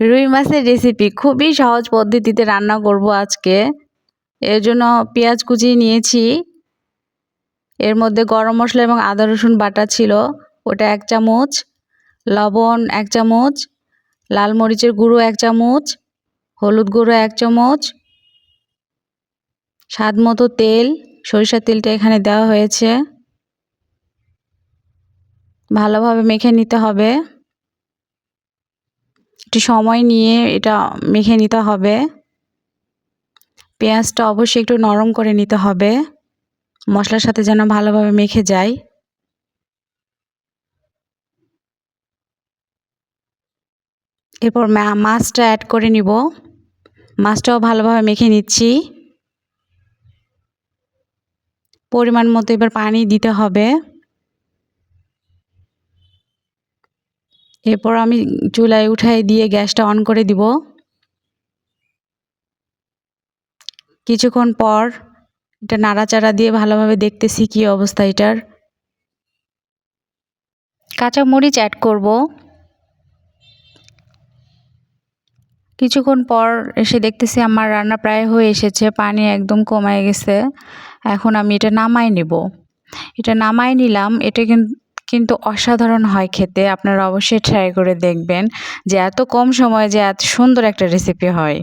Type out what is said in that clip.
রুই মাছের রেসিপি খুবই সহজ পদ্ধতিতে রান্না করব আজকে। এর জন্য পেঁয়াজ কুচিয়ে নিয়েছি। এর মধ্যে গরম মশলা এবং আদা, রসুন বাটা ছিল। ওটা এক চামচ, লবণ এক চামচ, লাল মরিচের গুঁড়ো এক চামচ, হলুদ গুঁড়ো এক চামচ, স্বাদ মতো তেল, সরিষার তেলটা এখানে দেওয়া হয়েছে। ভালোভাবে মেখে নিতে হবে। একটু সময় নিয়ে এটা মেখে নিতে হবে। পেঁয়াজটা অবশ্যই একটু নরম করে নিতে হবে। মশলার সাথে যেন ভালোভাবে মেখে যায়। এরপর মাছটা অ্যাড করে নিব। মাছটাও ভালোভাবে মেখে নিচ্ছি। পরিমাণ মতো এবার পানি দিতে হবে। এরপর আমি চুলায় উঠাই দিয়ে গ্যাসটা অন করে দিব। কিছুক্ষণ পর এটা নাড়াচাড়া দিয়ে ভালোভাবে দেখতেছি কি অবস্থা এটার। কাঁচা মরিচ অ্যাড করব। কিছুক্ষণ পর এসে দেখতেছি আমার রান্না প্রায় হয়ে এসেছে, পানি একদম কমে গেছে। এখন আমি এটা নামাই নেব। এটা নামাই নিলাম, এটা কিন্তু কিন্তু অসাধারণ হয় খেতে। আপনারা অবশ্যই ট্রাই করে দেখবেন যে এত কম সময়ে যে এত সুন্দর একটা রেসিপি হয়।